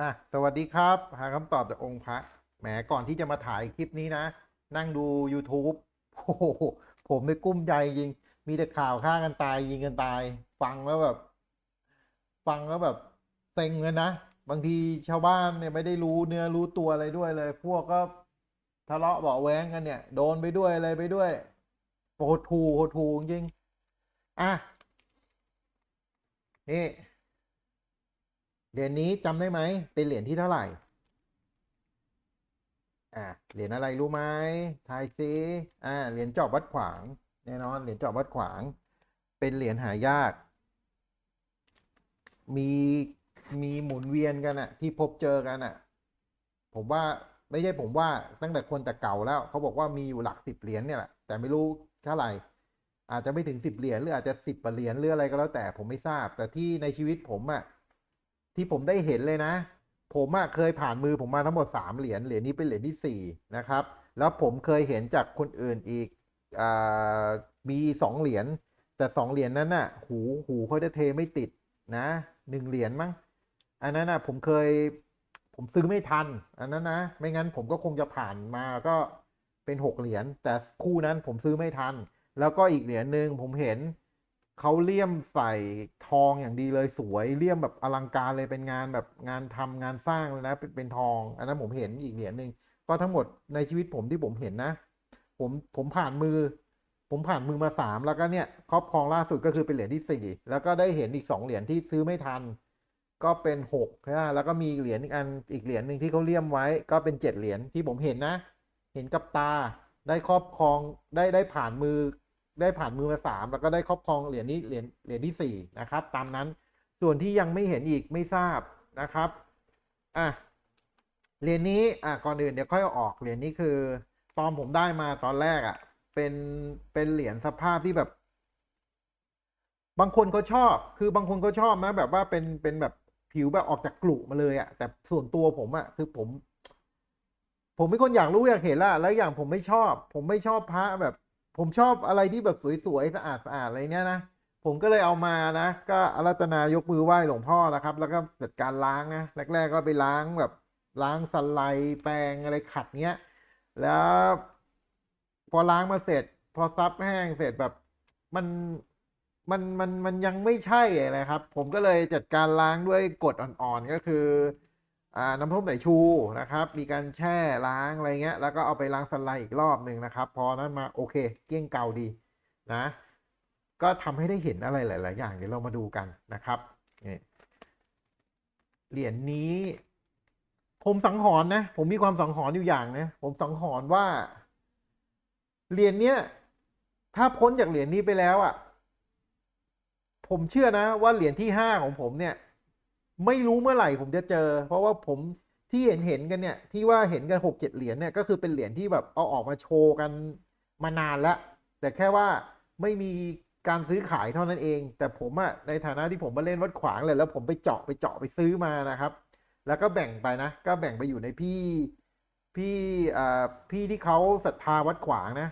อะสวัสดีครับ หาคำตอบจากองค์พระแหมก่อนที่จะมาถ่ายคลิปนี้นะ นั่งดู YouTube โอ้โหผมไม่กุ้มใจจริง มีแต่ข่าวฆ่ากันตายยิงกันตาย ฟังแล้วแบบ ฟังแล้วแบบเซ็งเลยนะ บางทีชาวบ้านเนี่ยไม่ได้รู้เนื้อรู้ตัวอะไรด้วยเลย พวกก็ทะเลาะเบาแว้งกันเนี่ย โดนไปด้วยอะไรไปด้วยโหดทูโหดทูจริงอะนี่ เหรียญนี้จำได้ไหม เป็นเหรียญที่เท่าไหร่ อ่า เหรียญอะไรรู้ไหมทายซิอ่า เหรียญจอบวัดขวาง แน่นอน เหรียญจอบวัดขวาง เป็นเหรียญหายาก มี มีหมุนเวียนกันอะที่พบเจอกันอะผมว่าไม่ใช่ผมว่าตั้งแต่คนแต่เก่าแล้ว เขาบอกว่ามีอยู่หลักสิบเหรียญเนี่ยแหละ แต่ไม่รู้เท่าไหร่ อาจจะไม่ถึงสิบเหรียญหรืออาจจะสิบเหรียญหรืออะไรก็แล้วแต่ผมไม่ทราบ แต่ที่ในชีวิตผมอะ ที่ผมได้เห็นเลยนะ ผมอะเคยผ่านมือผมมาทั้งหมดสามเหรียญเหรียญนี้เป็นเหรียญที่สี่นะครับ แล้วผมเคยเห็นจากคนอื่นอีกอมีสองเหรียญแต่สองเหรียญนั้นน่ะ หูหูเขาจะเทไม่ติดนะหนึ่งเหรียญมั้งอันนั้นน่ะผมเคยผมซื้อไม่ทัน อันนั้นนะ ไม่งั้นผมก็คงจะผ่านมาก็เป็นหกเหรียญแต่คู่นั้นผมซื้อไม่ทัน แล้วก็อีกเหรียญหนึ่งผมเห็น เขาเลี่ยมใส่ทองอย่างดีเลยสวยเลี่ยมแบบอลังการเลยเป็นงานแบบงานทำงานสร้างเลยนะเป็นเป็นทอง อันนั้นผมเห็นอีกเหรียญหนึ่งก็ทั้งหมดในชีวิตผมที่ผมเห็นนะ ผมผมผ่านมือ ผมผ่านมือมาสามแล้วก็เนี่ยครอบครองล่าสุดก็คือเป็นเหรียญที่สี่แล้วก็ได้เห็นอีกสองเหรียญที่ซื้อไม่ทัน ก็เป็นหกนะแล้วก็มีเหรียญอีกอันอีกเหรียญหนึ่งที่เขาเลี่ยมไว้ ก็เป็นเจ็ดเหรียญที่ผมเห็นนะ เห็นกับตาได้ครอบครองได้ได้ผ่านมือ ได้ผ่านมือมาสามแล้วก็ได้ครอบครองเหรียญนี้เหรียญเหรียญที่สี่นะครับ ตามนั้นส่วนที่ยังไม่เห็นอีกไม่ทราบนะครับอะเหรียญนี้อะก่อนอื่นเดี๋ยวค่อยออกเหรียญนี้คือ ตอนผมได้มาตอนแรกอะ เป็นเป็นเหรียญสภาพที่แบบ บางคนก็ชอบ คือบางคนก็ชอบนะ แบบว่าเป็นเป็นแบบผิวแบบออกจากกลุ่มาเลยอะ แต่ส่วนตัวผมอะคือผม ผมเป็นคนอยากรู้อยากเห็นละแล้วอย่างผมไม่ชอบ ผมไม่ชอบพระแบบ ผมชอบอะไรที่แบบสวยๆสะอาดสะอาดอะไรเนี้ยนะผมก็เลยเอามานะ ก็อารัตนายกมือไหว้หลวงพ่อนะครับ แล้วก็จัดการล้างนะแรก ๆ ก็ไปล้างแบบล้างสไลด์แปรงอะไรขัดเนี้ย แล้ว พอล้างมาเสร็จ พอซับแห้งเสร็จแบบมันมันมันมันยังไม่ใช่เลยครับ ผมก็เลยจัดการล้างด้วยกดอ่อนๆก็คือ น้ำส้มสายชูนะครับ มีการแช่ล้างอะไรเงี้ย แล้วก็เอาไปล้างสไลด์อีกรอบหนึ่งนะครับ พอนั้นมาโอเค เกี้ยงเก่าดีนะ ก็ทำให้ได้เห็นอะไรหลาย ๆ อย่างเดี๋ยวเรามาดูกันนะครับเหรียญนี้ ผมสังหรณ์นะ ผมมีความสังหรณ์อยู่อย่างนะผมสังหรณ์ว่าเหรียญเนี้ยถ้าพ้นจากเหรียญนี้ไปแล้วอะ ผมเชื่อนะว่าเหรียญที่ห้าของผมเนี่ย ไม่รู้เมื่อไหร่ผมจะเจอ เพราะว่าผมที่เห็นเห็นกันเนี่ย ที่ว่าเห็นกันหกเจ็ดเหรียญเนี่ยก็คือเป็นเหรียญที่แบบเอาออกมาโชว์กันมานานแล้ว แต่แค่ว่าไม่มีการซื้อขายเท่านั้นเอง แต่ผมอะในฐานะที่ผมมาเล่นวัดขวางเลยแล้วผมไปเจาะไปเจาะไปซื้อมานะครับ แล้วก็แบ่งไปนะ ก็แบ่งไปอยู่ในพี่พี่อ่าพี่ที่เขาศรัทธาวัดขวางนะ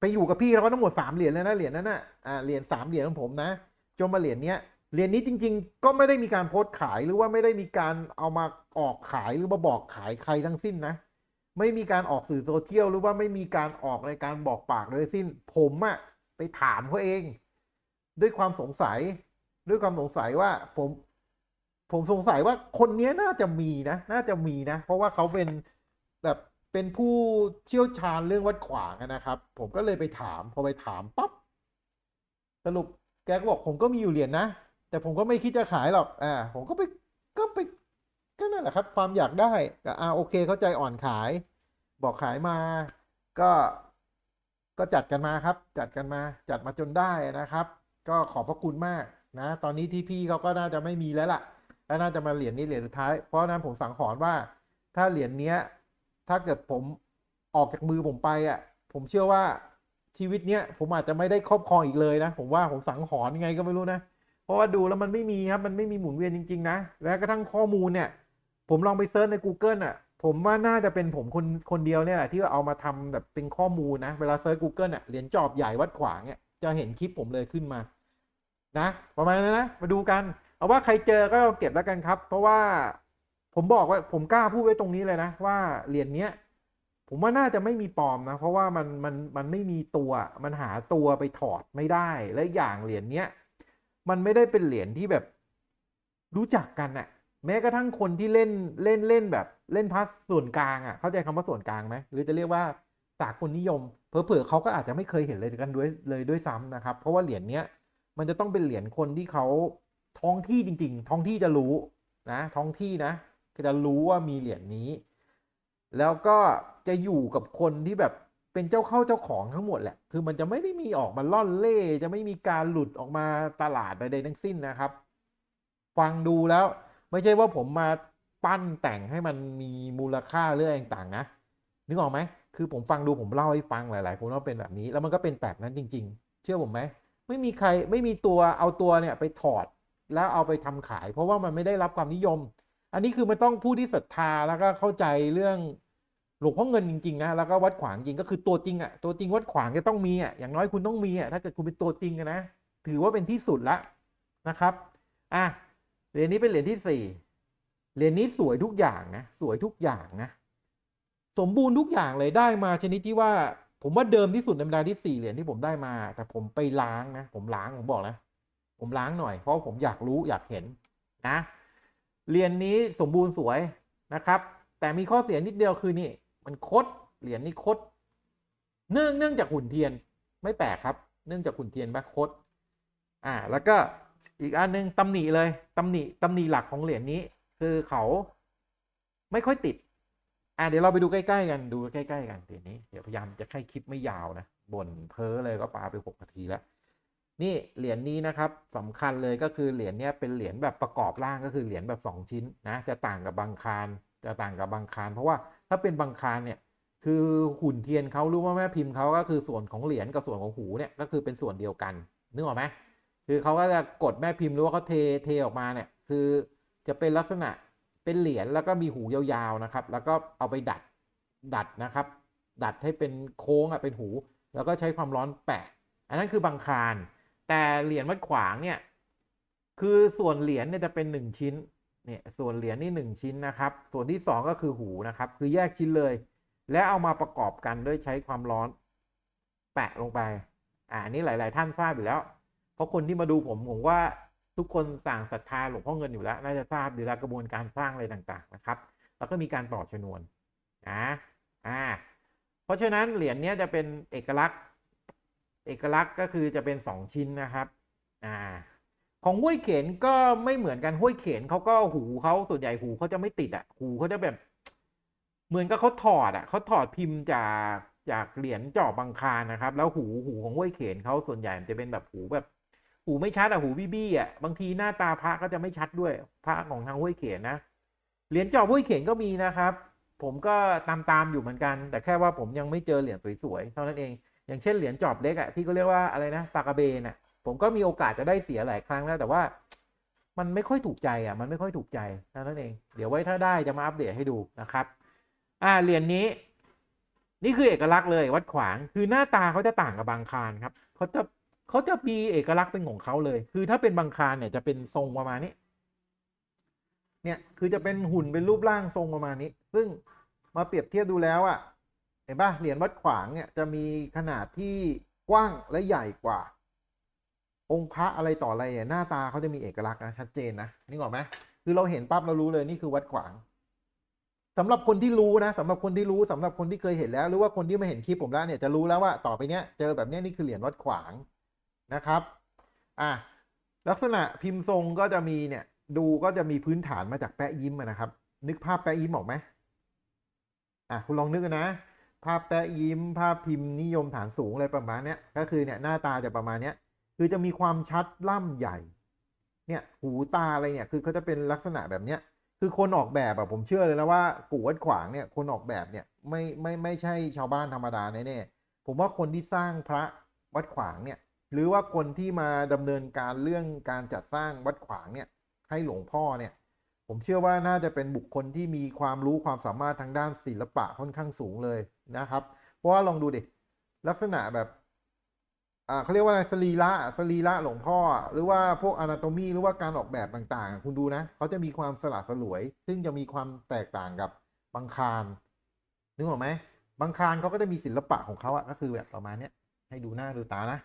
ไปอยู่กับพี่แล้วก็ทั้งหมดสามเหรียญเลยนะเหรียญนั้นน่ะอ่าเหรียญสามเหรียญของผมนะจนมาเหรียญเนี้ย เหรียญนี้จริง ๆ ก็ไม่ได้มีการโพสต์ขายหรือว่าไม่ได้มีการเอามาออกขายหรือมาบอกขายใครทั้งสิ้นนะ ไม่มีการออกสื่อโซเชียลหรือว่าไม่มีการออกในการบอกปากเลยสิ้น ผมอะไปถามเขาเอง ด้วยความสงสัย ด้วยความสงสัยว่าผมผมสงสัยว่าคนนี้น่าจะมีนะ น่าจะมีนะ เพราะว่าเขาเป็นแบบเป็นผู้เชี่ยวชาญเรื่องวัดขวางนะครับ ผมก็เลยไปถาม พอไปถามปั๊บสรุปแกก็บอกผมก็มีอยู่เหรียญนะ แต่ผมก็ไม่คิดจะขายหรอก อ่า ผมก็ไป ก็ไป ก็นั่นแหละครับ ความอยากได้ก็อ่าโอเค เข้าใจอ่อนขาย บอกขายมา ก็ ก็จัดกันมาครับ จัดกันมา จัดมาจนได้นะครับ ก็ขอบพระคุณมากนะ ตอนนี้ที่พี่เขาก็น่าจะไม่มีแล้วล่ะ แล้วน่าจะมาเหรียญนี้เหรียญสุดท้าย เพราะนั้นผมสั่งหรณ์ว่า ถ้าเหรียญเนี้ย ถ้าเกิดผมออกจากมือผมไปอะ ผมเชื่อว่าชีวิตเนี้ยผมอาจจะไม่ได้ครอบครองอีกเลยนะ ผมว่าผมสังหรณ์ยังไงก็ไม่รู้นะเราะว่าดูแล้วมันไม่มีครับมันไม่มีหมุนเวียนจริง ๆ นะ และกระทั่งข้อมูลเนี่ย ผมลองไปเซิร์ชใน Google อะ ผมว่าน่าจะเป็นผมคนคนเดียวเนี่ยแหละที่เอามาทำแบบเป็นข้อมูลนะ เวลาเซิร์ช Google อะเหรียญจอบใหญ่วัดขวางเนี่ยจะเห็นคลิปผมเลยขึ้นมา นะ ประมาณนั้นนะ มาดูกัน เอาว่าใครเจอก็เก็บแล้วกันครับ เพราะว่าผมบอกว่าผมกล้าพูดไว้ตรงนี้เลยนะว่าเหรียญเนี้ยผมว่าน่าจะไม่มีปลอมนะ เพราะว่ามันมันมันไม่มีตัว มันหาตัวไปถอดไม่ได้ และอย่างเหรียญเนี้ย มันไม่ได้เป็นเหรียญที่แบบรู้จักกันอะแม้กระทั่งคนที่เล่นเล่นเล่นแบบ เล่นพัสส่วนกลางอะเข้าใจคำว่าส่วนกลางไหมหรือจะเรียกว่าสากลนิยมเผลอๆเขาก็อาจจะไม่เคยเห็นเลยกันด้วยเลยด้วยซ้ำนะครับ เพราะว่าเหรียญเนี้ยมันจะต้องเป็นเหรียญคนที่เขาท้องที่จริง ๆ ท้องที่จะรู้นะท้องที่นะจะรู้ว่ามีเหรียญนี้ แล้วก็จะอยู่กับคนที่แบบ เป็นเจ้าเข้าเจ้าของทั้งหมดแหละ คือมันจะไม่ได้มีออกมาล่อนเล่ จะไม่มีการหลุดออกมาตลาดใดๆทั้งสิ้นนะครับ ฟังดูแล้ว ไม่ใช่ว่าผมมาปั้นแต่งให้มันมีมูลค่าเรื่องต่างๆนะ นึกออกไหม คือผมฟังดูผมเล่าให้ฟังหลาย ๆ คนว่าเป็นแบบนี้ แล้วมันก็เป็นแบบนั้นจริง ๆ เชื่อผมไหม ไม่มีใครไม่มีตัวเอาตัวเนี่ยไปถอดแล้วเอาไปทำขาย เพราะว่ามันไม่ได้รับความนิยม อันนี้คือมันต้องผู้ที่ศรัทธาแล้วก็เข้าใจเรื่อง หลวงพ่อเงินจริงๆนะแล้วก็วัดขวางจริงก็คือตัวจริงอะตัวจริงวัดขวางจะต้องมีอะอย่างน้อยคุณต้องมีอะถ้าเกิดคุณเป็นตัวจริงนะถือว่าเป็นที่สุดละนะครับอะเหรียญนี้เป็นเหรียญที่สี่เหรียญนี้สวยทุกอย่างนะสวยทุกอย่างนะสมบูรณ์ทุกอย่างเลยได้มาชนิดที่ว่าผมว่าเดิมที่สุดในบรรดาที่สี่เหรียญที่ผมได้มา แต่ผมไปล้างนะผมล้างผมบอกนะผมล้างหน่อยเพราะผมอยากรู้อยากเห็นนะเหรียญนี้สมบูรณ์สวยนะครับ แต่มีข้อเสียนิดเดียวคือนี่ มันคดเหรียญนี้คด เนื่องเนื่องจากหุ่นเทียนไม่แปลกครับ เนื่องจากหุ่นเทียนบ้าคดอ่าแล้วก็อีกอันหนึงตำหนิเลยตำหนิตำหนิหลักของเหรียญนี้ คือเขาไม่ค่อยติด อะเดี๋ยวเราไปดูใกล้ๆกันดูใกล้ๆกันเดี๋ยวนี้เดี๋ยวพยายามจะให้คลิปไม่ยาวนะบ่นเพ้อเลยก็ปาไปหกนาทีแล้วนี่เหรียญนี้นะครับสำคัญเลยก็คือเหรียญเนี้ยเป็นเหรียญแบบประกอบร่างก็คือเหรียญแบบสองชิ้นนะจะต่างกับบางคารจะต่างกับบางคารเพราะว่า ถ้าเป็นบางคารเนี่ยคือหุ่นเทียนเขารู้ว่าแม่พิมพ์เขาก็คือส่วนของเหรียญกับส่วนของหูเนี่ยก็คือเป็นส่วนเดียวกันนึกออกไหมคือเขาก็จะกดแม่พิมพ์รู้ว่าเขาเทเทออกมาเนี่ยคือจะเป็นลักษณะเป็นเหรียญแล้วก็มีหูยาวๆนะครับ แล้วก็เอาไปดัดดัดนะครับ ดัดให้เป็นโค้งอะเป็นหู แล้วก็ใช้ความร้อนแปะ อันนั้นคือบางคารแต่เหรียญวัดขวางเนี่ยคือส่วนเหรียญเนี่ยจะเป็นหนึ่งชิ้น เนี่ยส่วนเหรียญนี่หนึ่งชิ้นนะครับ ส่วนที่สองก็คือหูนะครับ คือแยกชิ้นเลย และเอามาประกอบกันด้วยใช้ความร้อน แปะลงไปอ่านนี้หลาย ๆ ท่านทราบอยู่แล้ว เพราะคนที่มาดูผมผมว่าทุกคนสั่งศรัทธาหลวงพ่อเงินอยู่แล้ว น่าจะทราบอยู่แล้วกระบวนการสร้างอะไรต่าง ๆ นะครับ แล้วก็มีการต่อชนวนนะอ่าเพราะฉะนั้นเหรียญเนี้ยจะเป็นเอกลักษณ์ เอกลักษณ์ก็คือจะเป็นสองชิ้นนะครับอ่า ของห้วยเข็นก็ไม่เหมือนกันห้วยเข็นเขาก็หูเขาส่วนใหญ่หูเขาจะไม่ติดอะ หูเขาจะแบบ เหมือนกับเขาถอดอะเขาถอดพิมพ์จากจากเหรียญจอบางคารนะครับ แล้วหูหูของห้วยเข็นเขาส่วนใหญ่มันจะเป็นแบบหูแบบ หูไม่ชัดอะหูบี้บี้อะบางทีหน้าตาพระก็จะไม่ชัดด้วยพระของทางห้วยเข็นนะเหรียญจอบห้วยเข็นก็มีนะครับ ผมก็ตามตามอยู่เหมือนกัน แต่แค่ว่าผมยังไม่เจอเหรียญสวยๆเท่านั้นเอง อย่างเช่นเหรียญจอบเล็กอะที่เขาเรียกว่าอะไรนะปากกระเบนอะ ผมก็มีโอกาสจะได้เสียหลายครั้งแล้วแต่ว่ามันไม่ค่อยถูกใจอะ มันไม่ค่อยถูกใจนั้นเอง เดี๋ยวไว้ถ้าได้จะมาอัปเดตให้ดูนะครับ อ่าเหรียญนี้ นี่คือเอกลักษณ์เลยวัดขวาง คือหน้าตาเขาจะต่างกับบางคารครับเขาจะเขาจะมีเอกลักษณ์เป็นของเขาเลย คือถ้าเป็นบางคารเนี่ยจะเป็นทรงประมาณนี้ เนี่ยคือจะเป็นหุ่นเป็นรูปร่างทรงประมาณนี้ ซึ่งมาเปรียบเทียบดูแล้วอะเห็นป่ะเหรียญวัดขวางเนี่ยจะมีขนาดที่กว้างและใหญ่กว่า องค์พระอะไรต่ออะไรเนี่ยหน้าตาเขาจะมีเอกลักษณ์นะชัดเจนนะนึกออกไหมคือเราเห็นปั๊บเรารู้เลยนี่คือวัดขวางสำหรับคนที่รู้นะสำหรับคนที่รู้สำหรับคนที่เคยเห็นแล้ว หรือว่าคนที่มาเห็นคลิปผมแล้วเนี่ยจะรู้แล้วว่าต่อไปเนี้ยเจอแบบเนี้ยนี่คือเหรียญวัดขวางนะครับอะลักษณะพิมพ์ทรงก็จะมีเนี่ย ดูก็จะมีพื้นฐานมาจากแปะยิ้มนะครับ นึกภาพแปะยิ้มออกไหมอะคุณลองนึกนะภาพแปะยิ้ม ภาพพิมพ์นิยมฐานสูงอะไรประมาณเนี้ยก็คือเนี่ยหน้าตาจะประมาณเนี้ย คือจะมีความชัดล่ำใหญ่ เนี่ยหูตาอะไรเนี่ยคือเขาจะเป็นลักษณะแบบเนี้ยคือคนออกแบบอะผมเชื่อเลยนะว่ากูวัดขวางเนี่ยคนออกแบบเนี่ยไม่ไม่ไม่ใช่ชาวบ้านธรรมดาแน่ๆผมว่าคนที่สร้างพระวัดขวางเนี่ยหรือว่าคนที่มาดำเนินการเรื่องการจัดสร้างวัดขวางเนี่ยให้หลวงพ่อเนี่ยผมเชื่อว่าน่าจะเป็นบุคคลที่มีความรู้ความสามารถทางด้านศิลปะค่อนข้างสูงเลยนะครับ เพราะว่าลองดูดิลักษณะแบบ อ่าเขาเรียกว่าอะไรสรีระสรีระหลวงพ่อ หรือว่าพวกอนาโตมีหรือว่าการออกแบบต่างๆ คุณดูนะเขาจะมีความสลัดสลวย ซึ่งจะมีความแตกต่างกับบางคารนึกออกไหมบางคารเขาก็จะมีศิลปะของเขาอะก็คือแบบประมาณเนี้ยให้ดูหน้าดูตานะ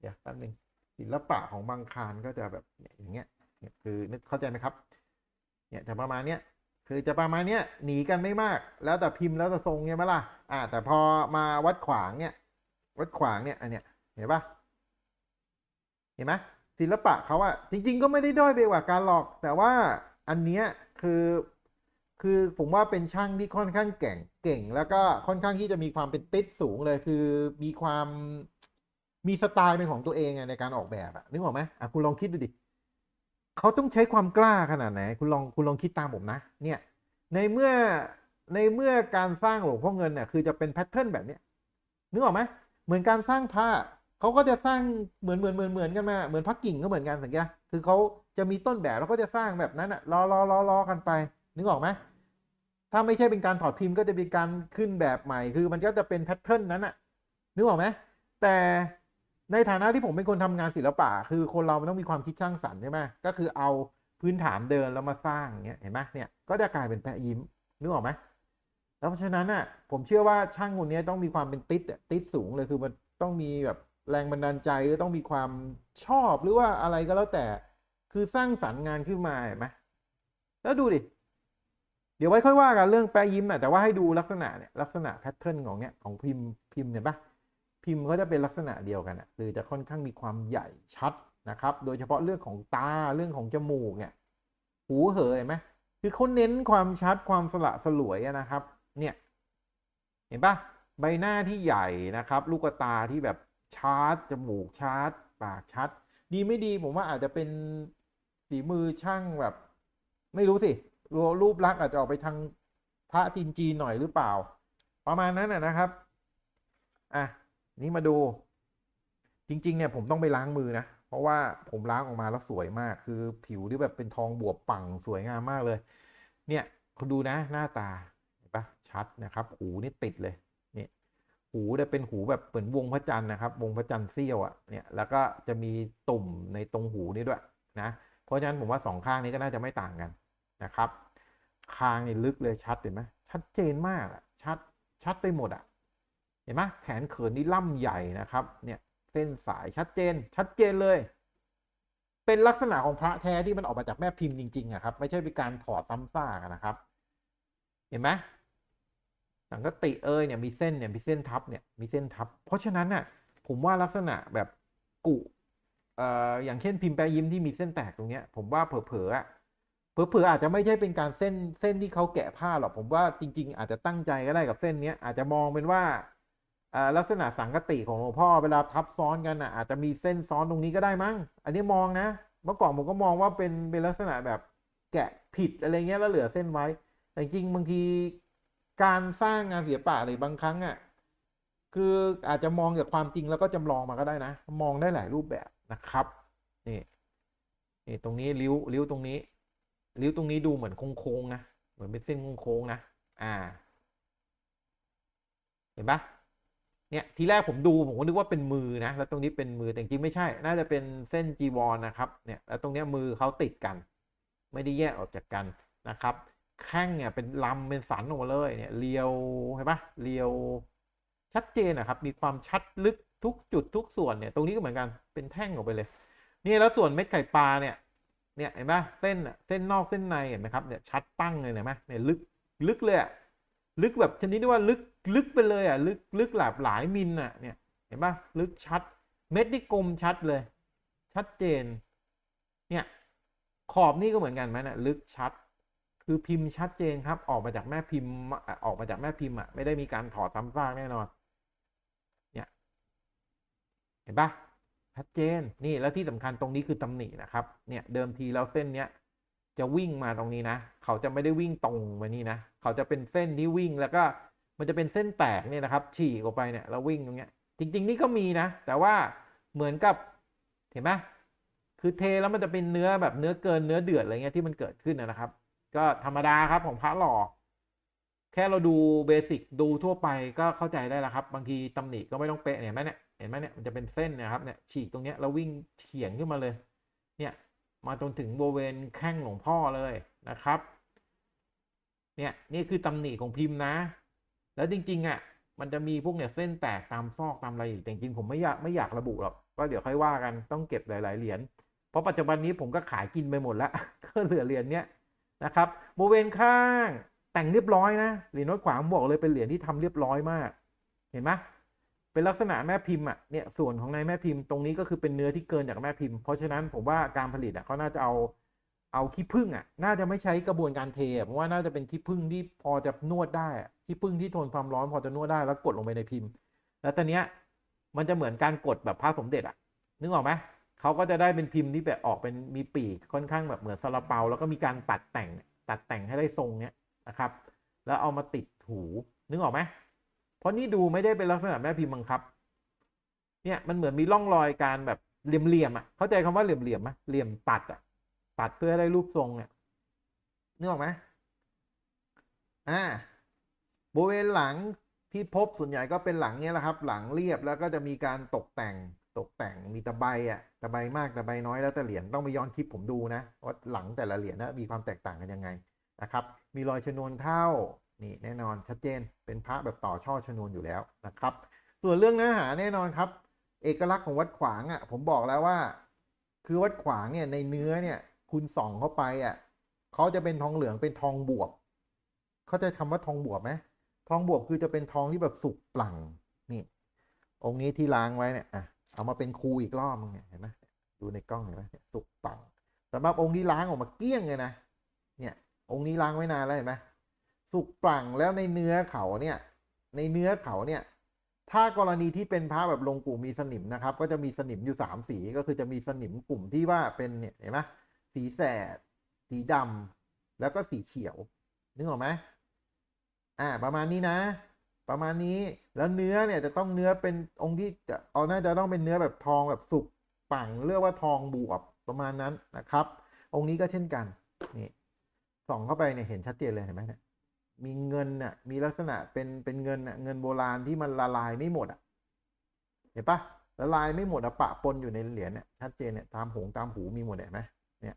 เดี๋ยวแป๊บนึงศิลปะของบางคารก็จะแบบเนี่ยอย่างเงี้ยคือนึกเข้าใจไหมครับ เนี่ยจะประมาณเนี้ยคือจะประมาณเนี้ยหนีกันไม่มาก แล้วแต่พิมพ์แล้วแต่ทรงเนี่ยไหมล่ะอ่าแต่พอมาวัดขวางเนี่ย วัดขวางเนี่ยอันเนี้ยเห็นปะเห็นไหมศิลปะเขาอะจริง ๆ ก็ไม่ได้ด้อยไปกว่าการหลอก แต่ว่าอันเนี้ยคือคือผมว่าเป็นช่างที่ค่อนข้างเก่งเก่ง แล้วก็ค่อนข้างที่จะมีความเป็นติดสูงเลยคือมีความมีสไตล์เป็นของตัวเองอในการออกแบบอะนึกออกไหมอะคุณลองคิดดูดิเขาต้องใช้ความกล้าขนาดไหน คุณลองคุณลองคิดตามผมนะ เนี่ย ในเมื่อในเมื่อการสร้างหลวงพ่อเงินเนี่ยคือจะเป็นแพทเทิร์นแบบเนี้ยนึกออกไหม เหมือนการสร้างพระเขาก็จะสร้างเหมือนเหมือนเหมือนเหมือนกันมาเหมือนพระกิ่งก็เหมือนกันสังเกตคือเขาจะมีต้นแบบแล้วก็จะสร้างแบบนั้นอะรอรอรอรอกันไป นึกออกไหมถ้าไม่ใช่เป็นการถอดพิมพ์ก็จะเป็นการขึ้นแบบใหม่ คือมันก็จะเป็นแพทเทิร์นนั้นอะนึกออกไหมแต่ในฐานะที่ผมเป็นคนทำงานศิลปะ คือคนเรามันต้องมีความคิดช่างสรรค์ใช่ไหมก็คือเอาพื้นฐานเดินแล้วมาสร้างอย่างเงี้ยเห็นไหมเนี่ยก็จะกลายเป็นแปะยิ้มนึกออกไหม แล้วเพราะฉะนั้นอะผมเชื่อว่าช่างคนนี้ต้องมีความเป็นติดอะติดสูงเลยคือมันต้องมีแบบแรงบันดาลใจหรือต้องมีความชอบหรือว่าอะไรก็แล้วแต่ คือสร้างสรรค์งานขึ้นมาเห็นไหมแล้วดูดิ เดี๋ยวไว้ค่อยว่ากันเรื่องแปะยิ้มอะแต่ว่าให้ดูลักษณะเนี่ยลักษณะแพทเทิร์นของเนี้ยของพิมพ์พิมพ์เห็นปะพิมพ์ก็จะเป็นลักษณะเดียวกันอะคือจะค่อนข้างมีความใหญ่ชัดนะครับ โดยเฉพาะเรื่องของตาเรื่องของจมูกเนี่ย หูเหยเห็นไหมคือเขาเน้นความชัดความสละสลวยนะครับ เนี่ย เห็นปะใบหน้าที่ใหญ่นะครับ ลูกตาที่แบบชัดจมูกชัดปากชัด ดีไม่ดีผมว่าอาจจะเป็นฝีมือช่างแบบ ไม่รู้สิรูรูปลักษณ์อาจจะออกไปทางพระจีนจีนหน่อยหรือเปล่า ประมาณนั้นนะครับ อะ นี่มาดู จริง ๆ เนี่ย ผมต้องไปล้างมือนะ เพราะว่าผมล้างออกมาแล้วสวยมาก คือผิวที่แบบเป็นทองบวบปังสวยงามมากเลย เนี่ยคุณดูนะหน้าตา ชัดนะครับ หูนี่ติดเลยนี่หูจะเป็นหูแบบเหมือนวงพระจันทร์นะครับ วงพระจันทร์เสี้ยวอะ่ะเนี่ยแล้วก็จะมีตุ่มในตรงหูนี่ด้วยนะเพราะฉะนั้นผมว่าสองข้างนี้ก็น่าจะไม่ต่างกันนะครับคางนี่ลึกเลยชัดเห็นไหมชัดเจนมากชัดชัดไปหมดอะเห็นไหมแขนเขินนี่ล่ำใหญ่นะครับ เนี่ยเส้นสายชัดเจน ชัดเจนเลย เป็นลักษณะของพระแท้ที่มันออกมาจากแม่พิมพ์จริงๆอะครับ ไม่ใช่เป็นการถอดซ้ำซากนะครับ เห็นไหม สังกติเอ้ยเนี่ยมีเส้นเนี่ยมีเส้นทับเนี่ยมีเส้นทับ เพราะฉะนั้นน่ะผมว่าลักษณะแบบกุเอ่ออย่างเช่นพิมพ์แปรยิ้มที่มีเส้นแตกตรงเนี้ยผมว่าเผลอๆอะเผลอๆอาจจะไม่ใช่เป็นการเส้นเส้นที่เขาแกะผ้าหรอกผมว่าจริง ๆ อาจจะตั้งใจก็ได้กับเส้นเนี้ยอาจจะมองเป็นว่าลักษณะสังกติของหลวงพ่อเวลาทับซ้อนกันอะอาจจะมีเส้นซ้อนตรงนี้ก็ได้มั้ง อันนี้มองนะ เมื่อก่อนผมก็มองว่าเป็นเป็นลักษณะแบบแกะผิดอะไรเงี้ยแล้วเหลือเส้นไว้ แต่จริงบางที การสร้างงานศิลปะหรือบางครั้งอะคืออาจจะมองจากความจริงแล้วก็จำลองมาก็ได้นะ มองได้หลายรูปแบบนะครับนี่นี่ตรงนี้ริ้วริ้วตรงนี้ริ้วตรงนี้ดูเหมือนโค้งๆนะเหมือนเป็นเส้นโค้งๆนะอ่า เห็นปะเนี่ยทีแรกผมดูผมก็นึกว่าเป็นมือนะแล้วตรงนี้เป็นมือแต่จริงไม่ใช่ น่าจะเป็นเส้นจีวรนะครับเนี่ยแล้วตรงเนี้ยมือเขาติดกัน ไม่ได้แยกออกจากกันนะครับ แข้งเนี่ยเป็นลำเป็นสันออกมาเลยเนี่ยเรียวเห็นปะเรียวชัดเจนนะครับ มีความชัดลึกทุกจุดทุกส่วนเนี่ย ตรงนี้ก็เหมือนกันเป็นแท่งออกไปเลยนี่แล้วส่วนเม็ดไข่ปลาเนี่ยเนี่ยเห็นปะเส้นอะเส้นนอกเส้นในเห็นไหมครับเนี่ยชัดปั้งเลยเห็นไหมเนี่ยลึกลึกเลยอะลึกแบบชนิดที่ว่าลึกลึกไปเลยอะลึกลึกหลายหลายมิลอะเนี่ยเห็นปะลึกชัด เม็ดนี่กลมชัดเลย ชัดเจน เนี่ยขอบนี่ก็เหมือนกันไหมนะลึกชัด คือพิมพ์ชัดเจนครับ ออกมาจากแม่พิมพ์ ออกมาจากแม่พิมพ์อะไม่ได้มีการถอดซ้ำซากแน่นอน เนี่ยเห็นปะชัดเจนนี่แล้วที่สำคัญตรงนี้คือตำหนินะครับ เนี่ยเดิมทีแล้วเส้นเนี้ยจะวิ่งมาตรงนี้นะ เขาจะไม่ได้วิ่งตรงมานี่นะ เขาจะเป็นเส้นที่วิ่งแล้วก็มันจะเป็นเส้นแตกเนี่ยนะครับ ฉีกออกไปเนี่ยแล้ววิ่งตรงเนี้ย จริง ๆ นี่ก็มีนะ แต่ว่าเหมือนกับเห็นไหมคือเทแล้วมันจะเป็นเนื้อแบบเนื้อเกินเนื้อเดือดอะไรเงี้ยที่มันเกิดขึ้นนะครับ ก็ธรรมดาครับของพระหล่อแค่เราดูเบสิกดูทั่วไปก็เข้าใจได้แล้วครับ บางทีตำหนิก็ไม่ต้องเป๊ะเนี่ยไหมเนี่ยเห็นไหมเนี่ยมันจะเป็นเส้นนะครับเนี่ยฉีกตรงเนี้ยแล้ววิ่งเฉียงขึ้นมาเลย เนี่ย มาจนถึงบริเวณแข้งหลวงพ่อเลยนะครับ เนี่ยนี่คือตำหนิของพิมพ์นะ แล้วจริงๆอะมันจะมีพวกเนี่ยเส้นแตกตามซอกตามอะไรอีกแต่จริงๆผมไม่อยากไม่อยากระบุหรอกก็เดี๋ยวค่อยว่ากันต้องเก็บหลาย ๆ เหรียญเพราะปัจจุบันนี้ผมก็ขายกินไปหมดแล้วก็เหลือเหรียญเนี้ย นะครับบริเวณข้างแต่งเรียบร้อยนะเหรียญน้อยขวางบอกเลยเป็นเหรียญที่ทำเรียบร้อยมาก เห็นไหมเป็นลักษณะแม่พิมพ์อะเนี่ยส่วนของในแม่พิมพ์ตรงนี้ก็คือเป็นเนื้อที่เกินจากแม่พิมพ์เพราะฉะนั้นผมว่าการผลิตอะเขาน่าจะเอาเอาขี้ผึ้งอะน่าจะไม่ใช้กระบวนการเทเพราะว่าน่าจะเป็นขี้ผึ้งที่พอจะนวดได้อะขี้ผึ้งที่ทนความร้อนพอจะนวดได้แล้วกดลงไปในพิมพ์ แล้วตอนเนี้ยมันจะเหมือนการกดแบบพระสมเด็จอะนึกออกไหม เขาก็จะได้เป็นพิมพ์ที่แบบออกเป็นมีปีกค่อนข้างแบบเหมือนซาลาเปา แล้วก็มีการตัดแต่งตัดแต่งให้ได้ทรงเนี้ยนะครับ แล้วเอามาติดถูนึกออกไหมเพราะนี่ดูไม่ได้เป็นลักษณะแม่พิมพ์บังคับ เนี่ยมันเหมือนมีร่องรอยการแบบเหลี่ยมๆอะ เข้าใจคำว่าเหลี่ยมๆไหมเหลี่ยมตัดอะตัดเพื่อให้ได้รูปทรงเนี่ยนึกออกไหมอ่าบริเวณหลังที่พบส่วนใหญ่ก็เป็นหลังเนี้ยแหละครับ หลังเรียบแล้วก็จะมีการตกแต่งตกแต่งมีตะไบอะ ตะไบมากตะไบน้อยแล้วแต่เหรียญต้องไปย้อนคลิปผมดูนะว่าหลังแต่ละเหรียญนะมีความแตกต่างกันยังไงนะครับ มีรอยชนวนเข้านี่แน่นอนชัดเจนเป็นพระแบบต่อช่อชนวนอยู่แล้วนะครับ ส่วนเรื่องเนื้อหาแน่นอนครับ เอกลักษณ์ของวัดขวางอะผมบอกแล้วว่า คือวัดขวางเนี่ยในเนื้อเนี่ยคุณส่องเข้าไปอะเขาจะเป็นทองเหลืองเป็นทองบวบเขาจะคำว่าทองบวบไหมทองบวบคือจะเป็นทองที่แบบสุกปลั่งนี่องค์นี้ที่ล้างไว้เนี่ยอะ เอามาเป็นคูอีกรอบนึงเนี่ยเห็นไหมดูในกล้องเห็นไหมสุกปังสำหรับองค์ที่ล้างออกมาเกลี้ยงเลยนะเนี่ย องค์นี้ล้างไว้นานแล้วเห็นไหมสุกปังแล้วในเนื้อเขาเนี่ย ในเนื้อเขาเนี่ย ถ้ากรณีที่เป็นพระแบบลงปู่มีสนิมนะครับ ก็จะมีสนิมอยู่สามสีก็คือจะมีสนิมกลุ่มที่ว่าเป็นเนี่ยเห็นไหมสีแสด สีดำแล้วก็สีเขียวนึกออกไหมอ่า ประมาณนี้นะ ประมาณนี้แล้วเนื้อเนี่ยจะต้องเนื้อเป็นองค์ที่จะเอาน่าจะต้องเป็นเนื้อแบบทองแบบสุกปังเรียกว่าทองบวบประมาณนั้นนะครับ องค์นี้ก็เช่นกันนี่ส่องเข้าไปเนี่ยเห็นชัดเจนเลยเห็นไหมเนี่ยมีเงินน่ะมีลักษณะเป็นเป็นเงินน่ะเงินโบราณที่มันละลายไม่หมดอะเห็นปะละลายไม่หมดอะปะปนอยู่ในเหรียญเนี่ยชัดเจนเนี่ยตามหงตามหูมีหมดเห็นไหมเนี่ย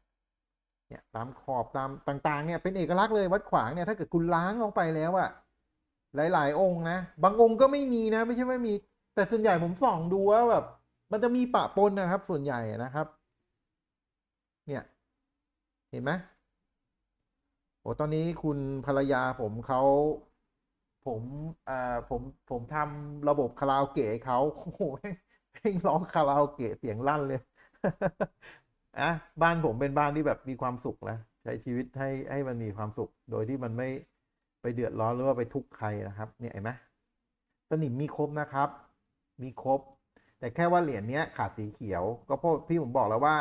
เนี่ยตามขอบตามต่างๆเนี่ยเป็นเอกลักษณ์เลยวัดขวางเนี่ยถ้าเกิดคุณล้างออกไปแล้วอะ หลาย ๆ องค์นะ บางองค์ก็ไม่มีนะ ไม่ใช่ไม่มี แต่ส่วนใหญ่ผมส่องดูว่าแบบ มันจะมีปะปนนะครับ ส่วนใหญ่นะครับ เนี่ย เห็นไหมโอ้ตอนนี้คุณภรรยาผมเขาผมอ่าผมผมทำระบบคาราโอเกะเขาโอ้โหแม่งแม่งร้องคาราโอเกะเสียงลั่นเลยอะบ้านผมเป็นบ้านที่แบบมีความสุขนะใช้ชีวิตให้ให้มันมีความสุขโดยที่มันไม่ ไปเดือดร้อนหรือว่าไปทุกข์ใครนะครับเนี่ยเห็นไหมสนิมมีครบนะครับ มีครบ แต่แค่ว่าเหรียญเนี้ยขาดสีเขียว ก็เพราะพี่ผมบอกแล้วว่า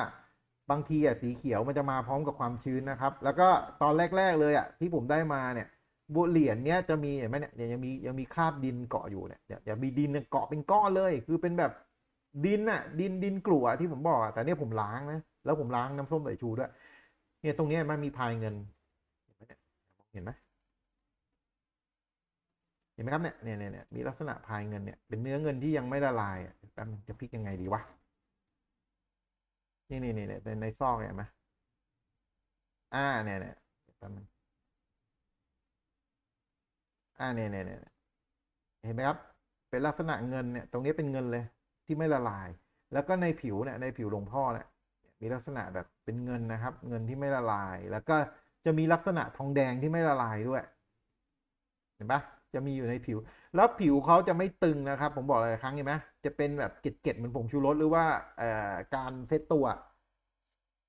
บางทีอะสีเขียวมันจะมาพร้อมกับความชื้นนะครับ แล้วก็ตอนแรก ๆ เลยอะที่ผมได้มาเนี่ยบุเหรียญเนี้ยจะมีเห็นไหมเนี่ยยังมียังมีคราบดินเกาะอยู่เนี่ยเนี่ยยังมีดินเกาะเป็นก้อนเลย คือเป็นแบบดินอะดินดินกลัวที่ผมบอกอะแต่เนี่ยผมล้างนะแล้วผมล้างน้ำส้มสายชูด้วย เนี่ยตรงเนี้ยมันมีพายเงิน เห็นไหมเห็นไหมครับเนี่ยเนี่ยเนี่ยมีลักษณะพายเงินเนี่ยเป็นเนื้อเงินที่ยังไม่ละลายอะแป๊บนึงจะพลิกยังไงดีวะนี่นี่นี่ในในซอกเนี่ยเห็นไหมอ่าเนี่ยเนี่ยแป๊บนึงอ่าเนี่ยเนี่ยเนี่ยเห็นไหมครับ เป็นลักษณะเงินเนี่ย ตรงนี้เป็นเงินเลย ที่ไม่ละลาย แล้วก็ในผิวเนี่ยในผิวหลวงพ่อเนี่ยมีลักษณะแบบเป็นเงินนะครับ เงินที่ไม่ละลาย แล้วก็จะมีลักษณะทองแดงที่ไม่ละลายด้วย เห็นปะ จะมีอยู่ในผิว แล้วผิวเขาจะไม่ตึงนะครับ ผมบอกหลายครั้งเห็นไหมจะเป็นแบบเกล็ดๆเหมือนผงชูรสหรือว่าการเซตตัว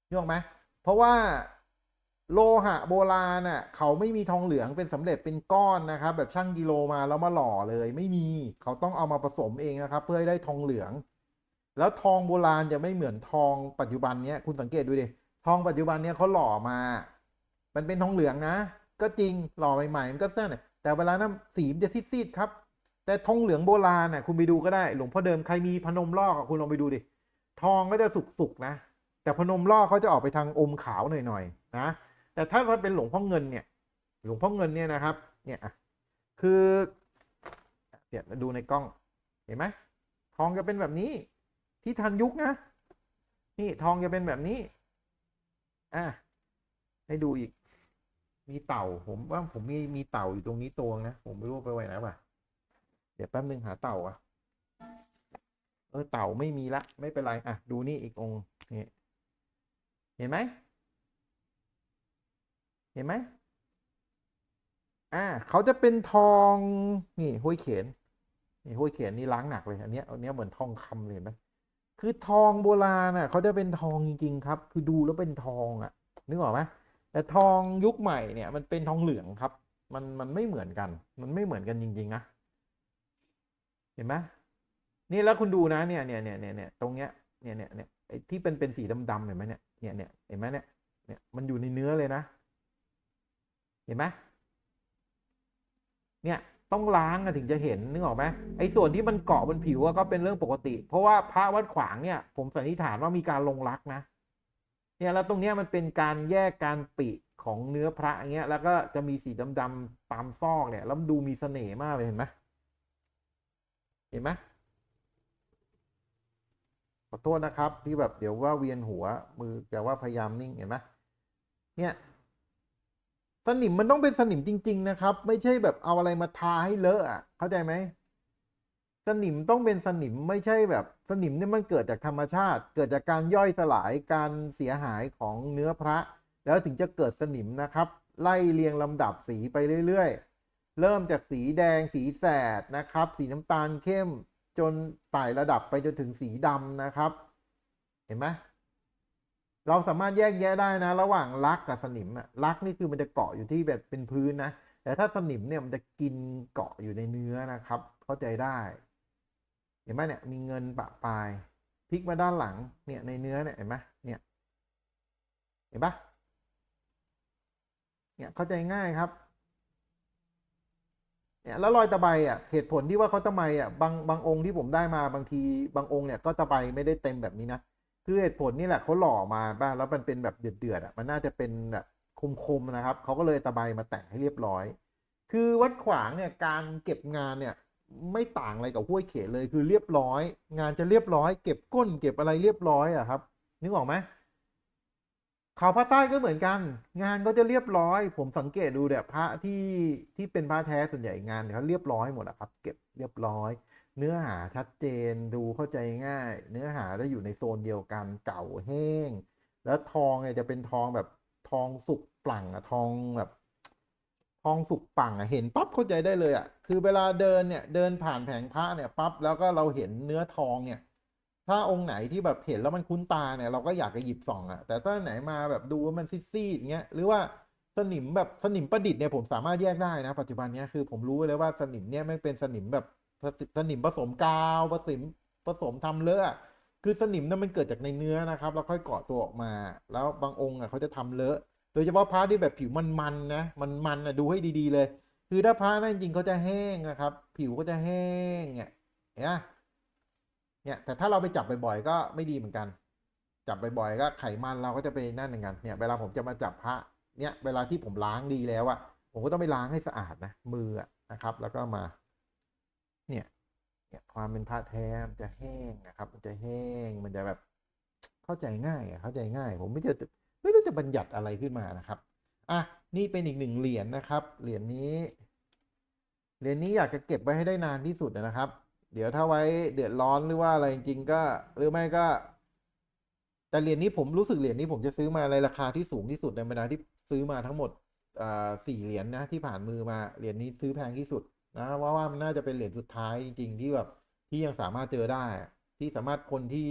นึกออกไหมเพราะว่าโลหะโบราณน่ะเขาไม่มีทองเหลืองเป็นสำเร็จเป็นก้อนนะครับ แบบช่างกิโลมาแล้วมาหล่อเลย ไม่มีเขาต้องเอามาผสมเองนะครับ เพื่อให้ได้ทองเหลือง แล้วทองโบราณจะไม่เหมือนทองปัจจุบันเนี้ยคุณสังเกตดูดิทองปัจจุบันเนี้ยเขาหล่อมา มันเป็นทองเหลืองนะ ก็จริงหล่อใหม่ๆมันก็เส้น แต่เวลานั้นสีมันจะซีดๆครับ แต่ทองเหลืองโบราณน่ะคุณไปดูก็ได้ หลวงพ่อเดิมใครมีพนมลอกคุณลองไปดูดิ ทองก็จะสุกๆนะ แต่พนมลอกเขาจะออกไปทางอมขาวหน่อยๆนะ แต่ถ้ามันเป็นหลวงพ่อเงินเนี่ย หลวงพ่อเงินเนี่ยนะครับ เนี่ยคือเนี่ยวดูในกล้อง เห็นไหมทองจะเป็นแบบนี้ที่ทันยุคนะ นี่ทองจะเป็นแบบนี้ อะให้ดูอีก มีเต่า ผมว่าผมมีมีเต่าอยู่ตรงนี้ตัวนะ ผมไม่รู้ไปไว้ไหนป่ะ เดี๋ยวแป๊บนึงหาเต่าอะ เออเต่าไม่มีละ ไม่เป็นไร อะ ดูนี่อีกองค์นี่เห็นไหม เห็นไหม อ่า เขาจะเป็นทอง นี่ห้วยเขียนนี่ห้วยเขียนนี่ล้างหนักเลย อันเนี้ยอันเนี้ยเหมือนทองคำเลยเห็นไหมคือทองโบราณน่ะ เขาจะเป็นทองจริงๆครับ คือดูแล้วเป็นทองอะ นึกออกไหม แต่ทองยุคใหม่เนี่ยมันเป็นทองเหลืองครับ มันมันไม่เหมือนกัน มันไม่เหมือนกันจริง ๆ นะ เห็นไหมนี่แล้วคุณดูนะเนี่ยเนี่ยเนี่ยเนี่ยเนี่ยตรงเนี้ยเนี่ยเนี่ยเนี่ยไอ้ที่เป็นเป็นสีดำๆเห็นไหมเนี่ยเนี่ยเนี่ยเห็นไหมเนี่ยเนี่ยมันอยู่ในเนื้อเลยนะ เห็นไหมเนี่ยต้องล้างถึงจะเห็นนึกออกไหมไอ้ส่วนที่มันเกาะบนผิวก็เป็นเรื่องปกติ เพราะว่าพระวัดขวางเนี่ย ผมสันนิษฐานว่ามีการลงรักนะ เนี่ยแล้วตรงเนี้ยมันเป็นการแยกการปิของเนื้อพระอย่างเงี้ยแล้วก็จะมีสีดำๆตามซอกเนี่ยแล้วดูมีเสน่ห์มากเลยเห็นไหมเห็นไหมขอโทษนะครับที่แบบเดี๋ยวว่าเวียนหัวมือแต่ว่าพยายามนิ่งเห็นไหมเนี่ยสนิมมันต้องเป็นสนิมจริง ๆ นะครับ ไม่ใช่แบบเอาอะไรมาทาให้เลอะอะเข้าใจไหม สนิมต้องเป็นสนิมไม่ใช่แบบสนิมเนี่ยมันเกิดจากธรรมชาติ เกิดจากการย่อยสลายการเสียหายของเนื้อพระ แล้วถึงจะเกิดสนิมนะครับ ไล่เรียงลำดับสีไปเรื่อยๆ เริ่มจากสีแดงสีแสดนะครับ สีน้ำตาลเข้มจนไต่ระดับไปจนถึงสีดำนะครับ เห็นไหมเราสามารถแยกแยะได้นะ ระหว่างลักกับสนิมอะลักนี่คือมันจะเกาะอยู่ที่แบบเป็นพื้นนะแต่ถ้าสนิมเนี่ยมันจะกินเกาะอยู่ในเนื้อนะครับ เข้าใจได้ ห็นไหมเนี่ยมีเงินปะปลายพลิกมาด้านหลังเนี่ยในเนื้อเนี่ยเห็นไหมเนี่ยเห็นปะเนี่ยเข้าใจง่ายครับเนี่ยแล้วรอยตะไบอะเหตุผลที่ว่าเขาตะไบอะบางบางองค์ที่ผมได้มาบางทีบางองค์เนี่ยก็ตะไบไม่ได้เต็มแบบนี้นะคือเหตุผลนี่แหละเขาหล่อมาบ้างแล้วมันเป็นแบบเดือดๆอะมันน่าจะเป็นแบบคมๆนะครับเขาก็เลยตะไบมาแต่งให้เรียบร้อย คือวัดขวางเนี่ยการเก็บงานเนี่ย ไม่ต่างอะไรกับห้วยเขตเลยคือเรียบร้อย งานจะเรียบร้อย เก็บก้น เก็บอะไรเรียบร้อยอะครับนึกออกไหมเขาพระใต้ก็เหมือนกัน งานก็จะเรียบร้อย ผมสังเกตดูเนี่ยพระที่ที่เป็นพระแท้ส่วนใหญ่งานเขาเรียบร้อยหมดอะครับ เก็บเรียบร้อย เนื้อหาชัดเจนดูเข้าใจง่าย เนื้อหาจะอยู่ในโซนเดียวกันเก่าแห้ง แล้วทองเนี่ยจะเป็นทองแบบทองสุกปลั่งอะทองแบบ องสุกปังอะเห็นปั๊บเข้าใจได้เลยอะคือเวลาเดินเนี่ยเดินผ่านแผงพระเนี่ยปั๊บแล้วก็เราเห็นเนื้อทองเนี่ย ถ้าองค์ไหนที่แบบเห็นแล้วมันคุ้นตาเนี่ยเราก็อยากจะหยิบส่องอะแต่ถ้าไหนมาแบบดูว่ามันซีดๆอย่างเงี้ยหรือว่าสนิมแบบสนิมประดิษฐ์เนี่ยผมสามารถแยกได้นะ ปัจจุบันเนี้ยคือผมรู้เลยว่าสนิมเนี่ยไม่เป็นสนิมแบบสนิมผสมกาวผสมผสมทำเลอะคือสนิมนั้นมันเกิดจากในเนื้อนะครับ แล้วค่อยเกาะตัวออกมา แล้วบางองค์อะเขาจะทำเลอะ โดยเฉพาะพระที่แบบผิวมันๆนะมันมันนะดูให้ดีๆเลย คือถ้าพระนั่นจริงเขาจะแห้งนะครับ ผิวก็จะแห้งเนี่ยเนไหมเนี่ยแต่ถ้าเราไปจับบ่อยๆก็ไม่ดีเหมือนกัน จับบ่อยๆก็ไขมันเราก็จะไปนั่นเหมือนกันเนี่ยเวลาผมจะมาจับพระเนี่ยเวลาที่ผมล้างดีแล้วอะผมก็ต้องไปล้างให้สะอาดนะมือนะครับ แล้วก็มา เนี่ยเนี่ยความเป็นพระแท้มันจะแห้งนะครับ มันจะแห้งมันจะแบบเข้าใจง่ายเข้าใจง่าย ผมไม่จะ ไม่รู้จะบัญญัติอะไรขึ้นมานะครับ อะ นี่เป็นอีกหนึ่งเหรียญนะครับ เหรียญนี้ เหรียญนี้อยากจะเก็บไว้ให้ได้นานที่สุดนะครับ เดี๋ยวถ้าไว้เดือดร้อนหรือว่าอะไรจริงๆก็ หรือไม่ก็ แต่เหรียญนี้ผมรู้สึกเหรียญนี้ผมจะซื้อมาในราคาที่สูงที่สุดในบรรดาที่ซื้อมาทั้งหมดสี่เหรียญนะที่ผ่านมือมา เหรียญนี้ซื้อแพงที่สุดนะเพราะว่ามันน่าจะเป็นเหรียญสุดท้ายจริง ๆ ที่แบบที่ยังสามารถเจอได้ ที่สามารถคนที่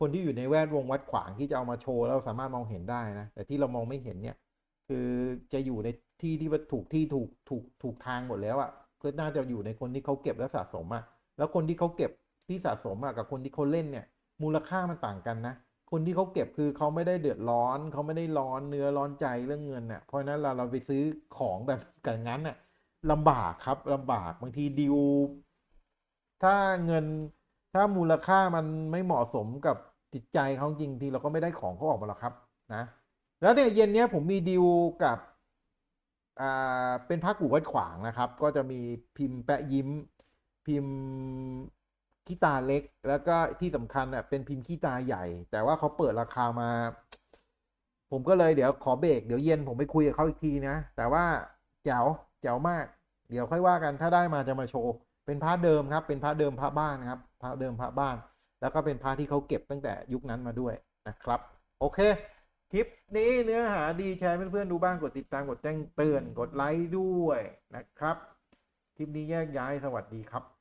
คนที่อยู่ในแวดวงวัดขวางที่จะเอามาโชว์แล้วสามารถมองเห็นได้นะ แต่ที่เรามองไม่เห็นเนี่ย คือจะอยู่ในที่ที่ว่าถูกที่ถูกถูกถูกทางหมดแล้วอะ่ะก็น่าจะอยู่ในคนที่เขาเก็บและสะสมอะ่ะแล้วคนที่เขาเก็บที่สะสมอะ่ะกับคนที่เขาเล่นเนี่ย มูลค่ามันต่างกันนะ คนที่เขาเก็บคือเขาไม่ได้เดือดร้อน เขาไม่ได้ร้อนเนื้อร้อนใจเรื่องเงินน่ะเพราะนั้นเราเราไปซื้อของแบบกันงั้นน่ะลำบากครับลำบากบางทีดิวถ้าเงิน ถ้ามูลค่ามันไม่เหมาะสมกับจิตใจเขาจริงทีเราก็ไม่ได้ของเขาออกมาหรอกครับนะ แล้วเนี่ยเย็นนี้ผมมีดีลกับอ่าเป็นพระกูวัดขวางนะครับ ก็จะมีพิมพ์แปะยิ้ม พิมพ์ขี้ตาเล็ก แล้วก็ที่สำคัญอะเป็นพิมพ์ขี้ตาใหญ่ แต่ว่าเขาเปิดราคามา ผมก็เลยเดี๋ยวขอเบรกเดี๋ยวเย็นผมไปคุยกับเขาอีกทีนะ แต่ว่าแจ๋วแจ๋วมาก เดี๋ยวค่อยว่ากันถ้าได้มาจะมาโชว์ เป็นพระเดิมครับ เป็นพระเดิมพระบ้านนะครับ ระเดิมพระบ้าน แล้วก็เป็นพระที่เขาเก็บตั้งแต่ยุคนั้นมาด้วยนะครับ โอเค คลิปนี้เนื้อหาดีแชร์เพื่อนๆดูบ้างกดติดตามกดแจ้งเตือนกดไลค์ด้วยนะครับ คลิปนี้แยกย้ายสวัสดีครับ